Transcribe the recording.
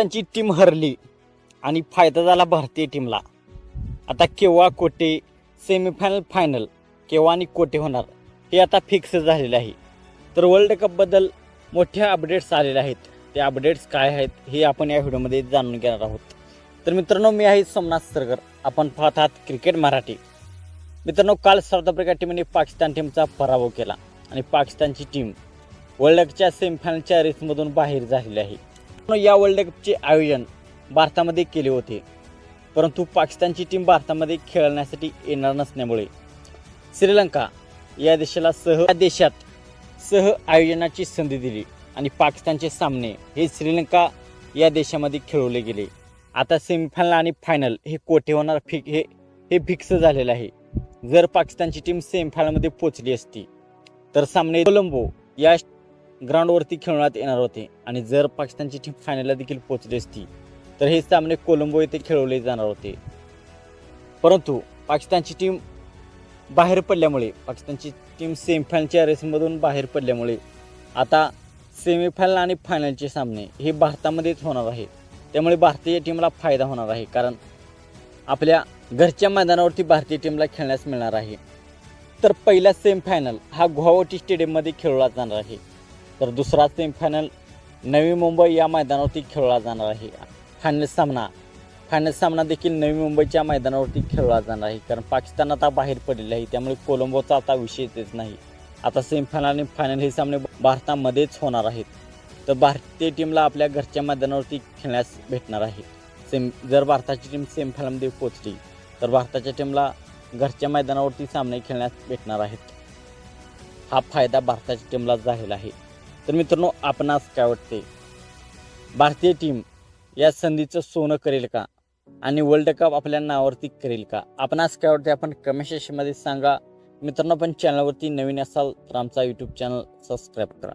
त्यांची टीम हरली आणि फायदा झाला भारतीय टीमला आता केव्हा कोटे सेमीफायनल फायनल केव्हा आणि कोटे होणार हे आता फिक्स झालेलं आहे. तर वर्ल्ड कपबद्दल मोठ्या अपडेट्स आलेले आहेत. ते अपडेट्स काय आहेत हे आपण या व्हिडिओमध्ये जाणून घेणार आहोत. तर मित्रांनो मी आहे सोमनाथ सरगर. आपण पाहत आहात क्रिकेट मराठी. मित्रांनो काल साऊथ आफ्रिका टीमने पाकिस्तान टीमचा पराभव केला. आणि पाकिस्तानची टीम वर्ल्ड कपच्या सेमीफायनलच्या रेसमधून बाहेर झालेली आहे. या वर्ल्ड कपचे आयोजन भारतामध्ये केले होते. परंतु पाकिस्तानची टीम भारतामध्ये खेळण्यासाठी येणार नसल्यामुळे श्रीलंका या देशाला सह या देशात सह आयोजनाची संधी दिली आणि पाकिस्तानचे सामने हे श्रीलंका या देशामध्ये खेळवले गेले. आता सेमीफायनल आणि फायनल हे कोठे होणार फिक हे हे फिक्स झालेलं आहे. जर पाकिस्तानची टीम सेमीफायनलमध्ये पोचली असती तर सामने कोलंबो या ग्राउंडवरती खेळण्यात येणार होते. आणि जर पाकिस्तानची टीम फायनलला देखील पोचली असती तर हे सामने कोलंबो येथे खेळवले जाणार होते. परंतु पाकिस्तानची टीम बाहेर पडल्यामुळे पाकिस्तानची टीम सेमीफायनलच्या रेसमधून बाहेर पडल्यामुळे आता सेमीफायनल आणि फायनलचे सामने हे भारतामध्येच होणार आहे. त्यामुळे भारतीय टीमला फायदा होणार आहे कारण आपल्या घरच्या मैदानावरती भारतीय टीमला खेळण्यास मिळणार आहे. तर पहिला सेमीफायनल हा गुवाहाटी स्टेडियममध्ये खेळवला जाणार आहे. तर दुसरा सेमीफायनल नवी मुंबई या मैदानावरती खेळला जाणार आहे. फायनल सामना. फायनल सामना देखील नवी मुंबईच्या मैदानावरती खेळला जाणार आहे. कारण पाकिस्तान आता बाहेर पडलेलं आहे. त्यामुळे कोलंबोचा आता विषय येत नाही. आता सेमीफायनल आणि फायनल हे सामने भारतामध्येच होणार आहेत. तर भारतीय टीमला आपल्या घरच्या मैदानावरती खेळण्यास भेटणार आहे. सेम जर भारताची टीम सेमीफायनलमध्ये पोचली तर भारताच्या टीमला घरच्या मैदानावरती सामने खेळण्यास भेटणार आहेत. हा फायदा भारताच्या टीमला झालेला आहे. तर मित्रांनो आपणास काय वाटते भारतीय टीम या संधीचं सोनं करेल का? आणि वर्ल्ड कप आपल्या नावावरती करेल का? आपणास काय वाटते आपण कमेंट सेक्शनमध्ये सांगा. मित्रांनो पण चॅनलवरती नवीन असाल तर आमचा यूट्यूब चॅनल सबस्क्राईब करा.